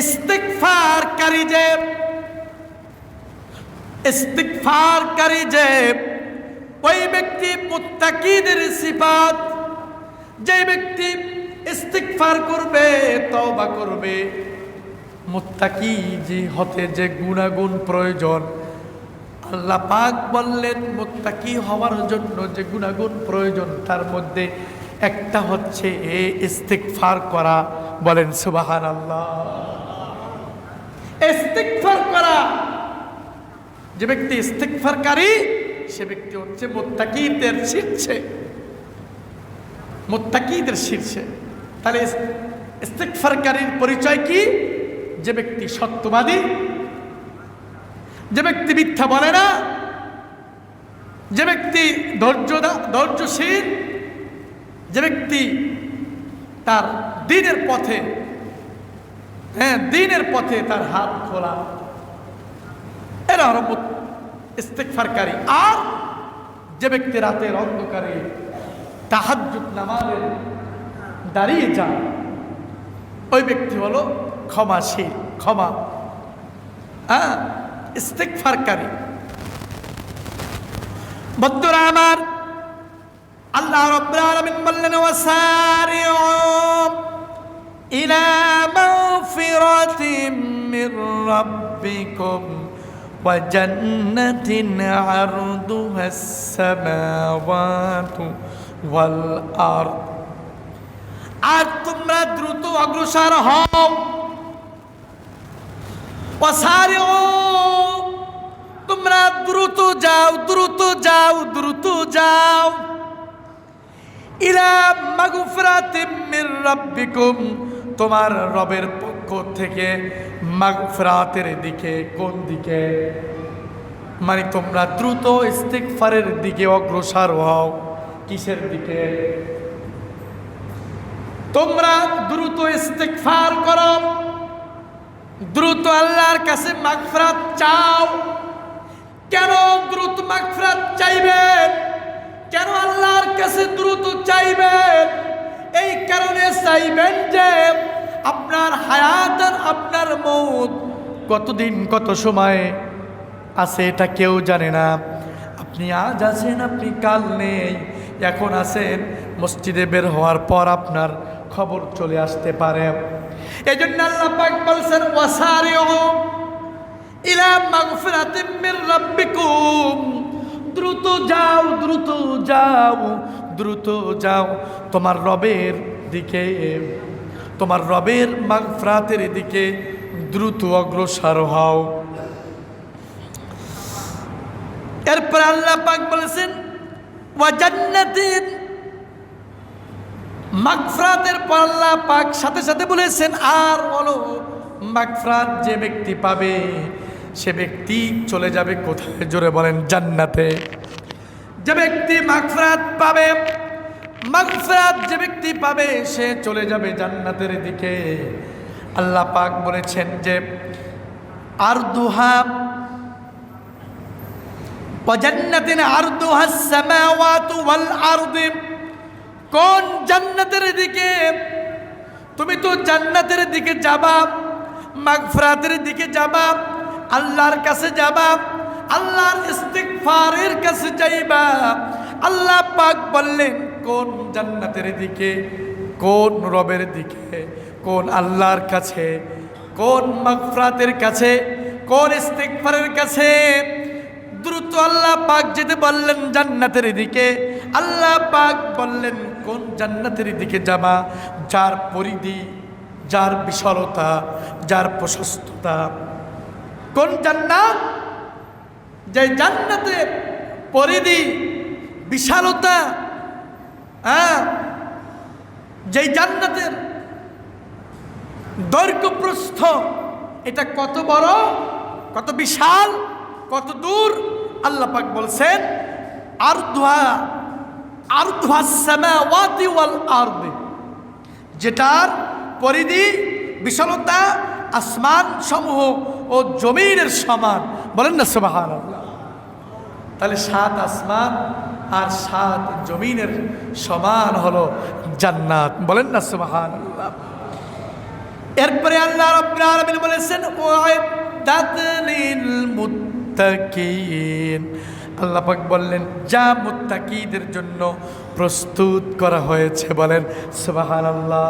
ইস্তিগফারকারী যে ইস্তিগফারকারী যে ওই ব্যক্তি মুত্তাকিদের সিফাত, যে ব্যক্তি ইস্তিগফার করবে, তওবা করবে। মুত্তাকি যে হতে যে গুণাগুণ প্রয়োজন, আল্লাহ পাক বললেন, মুত্তাকি হওয়ার জন্য যে গুণাগুণ প্রয়োজন, তার মধ্যে একটা হচ্ছে এ ইস্তিগফার করা। বলেন সুবাহান আল্লাহ ইস্তিগফার করা। যে ব্যক্তি ইস্তিগফারকারী, সে ব্যক্তি হচ্ছে মুত্তাকিদের শীর্ষে। মুত্তাকিদের শীর্ষে। তাহলে ইস্তিগফারকারীর পরিচয় কি? যে ব্যক্তি সত্যবাদী, যে ব্যক্তি মিথ্যা বলে না, যে ব্যক্তি ধৈর্য ধৈর্যশীল, যে ব্যক্তি তার দিনের পথে হ্যাঁ দিনের পথে তার হাত খোলা। এরা হলো ইস্তেকফারকারী। আর যে ব্যক্তি রাতের অন্ধকারে তাহাজ্জুদ নামাজের দাঁড়িয়ে যান ওই ব্যক্তি হলো ক্ষমাশীল, ক্ষমা। হ্যাঁ ইস্তেকফারকারী। বন্ধুরা আমার, আল্লাহ রব্বুল আলামিন বললেন ওয়াসারিউ ইলা মাগফিরাতিম মির রাব্বিকুম وجنة عرضها السماوات والأرض আর তোমরা দ্রুত অগ্রসর হও অসারিও তোমরা দ্রুত যাও দ্রুত যাও দ্রুত যাও ইলা মাগফিরাতিম মির রাব্বিকুম তোমার রবের পক্ষ থেকে মাগফিরাতের দিকে, কোন দিকে? মানে তোমরা দ্রুত ইস্তিগফারের দিকে অগ্রসর হও। কিসের দিকে? তোমরা দ্রুত ইস্তিগফার করো। দ্রুত আল্লাহর কাছে মাগফরাত চাও। কেন দ্রুত মাগফরাত চাইবেন কেন আল্লাহর কাছে দ্রুত চাইবেন এই কারণে চাইবেন যে আপনার হায়াত আর আপনার মৌত কতদিন, কত সময় আছে এটা কেউ জানে না। আপনি আজ আছেন, আপনি কাল নেই। এখন আছেন, মসজিদে বের হওয়ার পর আপনার খবর চলে আসতে পারে। এই জন্য আল্লাহ পাক বলছেন দ্রুত যাও দ্রুত যাও। দ্রুত যাও, তোমার রবের দিকে। তোমার রবের মাগফিরাতের দিকে দ্রুত অগ্রসর হও। এরপর আল্লাহ পাক বলেছেন ওয়াজান্নাতিন মাগফরাতের পর আল্লাহ পাক সাথে সাথে বলেছেন, আর বলো, মাগফরাত যে ব্যক্তি পাবে, সে ব্যক্তি চলে যাবে কোথায়? জোরে বলেন, জান্নাতে। যে ব্যক্তি মাগফরাত পাবে, মাগফরাত যে ব্যক্তি পাবে, সে চলে যাবে জান্নাতের দিকে। আল্লাহ পাক বলেছেন যে আর দুহা জান্নাতিন আর দুহা সামাওয়াতু ওয়াল আরদি। কোন জান্নাতের দিকে? তুমি তো জান্নাতের দিকে যাবা, মাগফরাতের দিকে যাবা, আল্লাহর কাছে যাবা আল্লাহর ইস্তিগফারের কাছে যাইবা। আল্লাহ পাক বললেন, কোন জান্নাতের দিকে, কোন রবের দিকে, কোন আল্লাহর কাছে, কোন মাগফরাতের কাছে, কোন ইস্তিগফারের কাছে? দ্রুত আল্লাহ পাক যেতে বললেন জান্নাতের দিকে, আল্লাহ পাক বললেন, কোন জান্নাতের দিকে যাবা? যার পরিধি, যার বিশালতা, যার প্রশস্ততা। কোন জান্নাত? যে জান্নাতের পরিধি, বিশালতা হ্যাঁ? যেই জান্নাতের দৈর্ঘ্য প্রস্থ এটা কত বড়, কত বিশাল, কত দূর? আল্লাহ পাক বলছেন আর ধোয়া আর ওয়াল আরদে, যেটার পরিধি, বিশালতা, আসমান সমূহ ও জমিনের সমান। বলেন না সুবাহান তাহলে সাত আসমান আর সাত জমিনের সমান হলো জান্নাত। বলেন না সুবাহান এরপরে আল্লাহ রাব্বুল বলেছেন ওয়াইদাত লিল মুত্তাকিন। আল্লাহ পাক বললেন, যা মুত্তাকিদের জন্য প্রস্তুত করা হয়েছে। বলেন, সুবহানাল্লাহ।